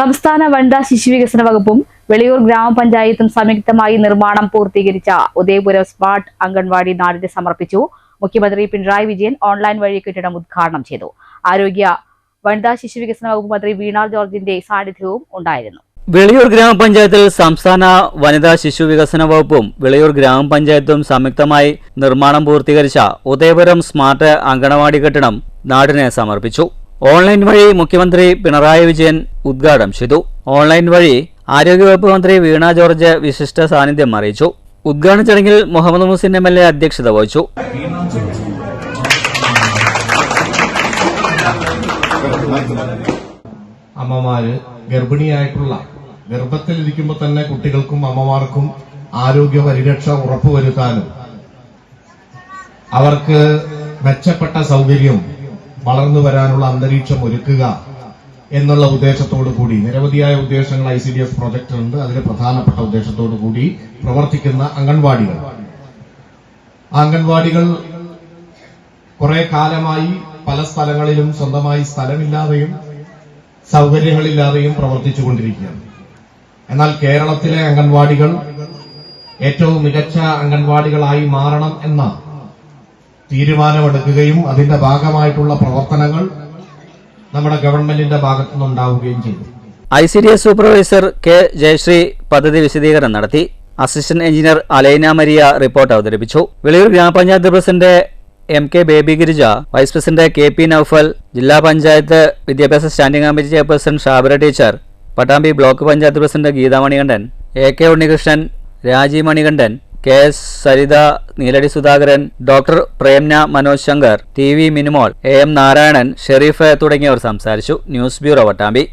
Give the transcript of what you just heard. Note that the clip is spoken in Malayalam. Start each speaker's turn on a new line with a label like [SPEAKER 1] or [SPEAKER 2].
[SPEAKER 1] സംസ്ഥാന വനിതാ ശിശുവികസന വകുപ്പും വെളിയൂർ ഗ്രാമപഞ്ചായത്തും സംയുക്തമായി നിർമ്മാണം പൂർത്തീകരിച്ച ഉദയപുരം സ്മാർട്ട് അംഗൻവാടി നാടിന് സമർപ്പിച്ചു. മുഖ്യമന്ത്രി പിണറായി വിജയൻ ഓൺലൈൻ വഴി കെട്ടിടം ഉദ്ഘാടനം ചെയ്തു. ആരോഗ്യ വനിതാ ശിശുവികസന വകുപ്പ് മന്ത്രി വീണ ജോർജിന്റെ സാന്നിധ്യവും ഉണ്ടായിരുന്നു.
[SPEAKER 2] വെളിയൂർ ഗ്രാമപഞ്ചായത്തിൽ സംസ്ഥാന വനിതാ ശിശു വികസന വകുപ്പും വെളിയൂർ ഗ്രാമപഞ്ചായത്തും സംയുക്തമായി നിർമ്മാണം പൂർത്തീകരിച്ച ഉദയപുരം സ്മാർട്ട് അങ്കണവാടി കെട്ടിടം നാടിന് സമർപ്പിച്ചു. ഓൺലൈൻ വഴി മുഖ്യമന്ത്രി പിണറായി വിജയൻ ഉദ്ഘാടനം ചെയ്തു. ഓൺലൈൻ വഴി ആരോഗ്യവകുപ്പ് മന്ത്രി വീണ ജോർജ് വിശിഷ്ട സാന്നിധ്യം അറിയിച്ചു. ഉദ്ഘാടന ചടങ്ങിൽ Muhammad Muhsin M L A അധ്യക്ഷത വഹിച്ചു.
[SPEAKER 3] അമ്മമാര് ഗർഭിണിയായിട്ടുള്ള ഗർഭത്തിലിരിക്കുമ്പോൾ തന്നെ കുട്ടികൾക്കും അമ്മമാർക്കും ആരോഗ്യ പരിരക്ഷ ഉറപ്പുവരുത്താനും അവർക്ക് മെച്ചപ്പെട്ട സൗകര്യം വളർന്നു വരാനുള്ള അന്തരീക്ഷം ഒരുക്കുക എന്നുള്ള ഉദ്ദേശത്തോടു കൂടി. നിരവധിയായ ഉദ്ദേശങ്ങൾ ഐ സി ഡി എസ് ഉണ്ട് അതിൽ പ്രധാനപ്പെട്ട ഉദ്ദേശത്തോടു കൂടി പ്രവർത്തിക്കുന്ന അംഗൻവാടികൾ. അംഗൻവാടികൾ കുറെ കാലമായി പല സ്ഥലങ്ങളിലും സ്വന്തമായി സ്ഥലമില്ലാതെയും സൗകര്യങ്ങളില്ലാതെയും പ്രവർത്തിച്ചുകൊണ്ടിരിക്കുകയാണ് എന്നാൽ കേരളത്തിലെ അംഗൻവാടികൾ ഏറ്റവും മികച്ച അംഗൻവാടികളായി മാറണം എന്ന തീരുമാനമെടുക്കുകയും അതിന്റെ ഭാഗമായിട്ടുള്ള പ്രവർത്തനങ്ങൾ നമ്മുടെ ഗവൺമെന്റിന്റെ ഭാഗത്തു നിന്നുണ്ടാവുകയും ചെയ്തു.
[SPEAKER 2] I C D S supervisor K Jayasree പദ്ധതി വിശദീകരണം നടത്തി. Assistant engineer Alaina Maria report അവതരിപ്പിച്ചു. വെളിയൂർ ഗ്രാമപഞ്ചായത്ത് president M K Baby Girija vice president K P Noufal ജില്ലാ പഞ്ചായത്ത് വിദ്യാഭ്യാസ standing committee chairperson Shabira teacher Pattambi block panchayat president Geetha Manikandan A K Unnikrishnan Rajeev Manikandan K S Saritha Neeladi Sudhakaran doctor Premna Manoj Shankar T V Minimol A M Narayanan Shereef തുടങ്ങിയവർ സംസാരിച്ചു. News bureau Pattambi.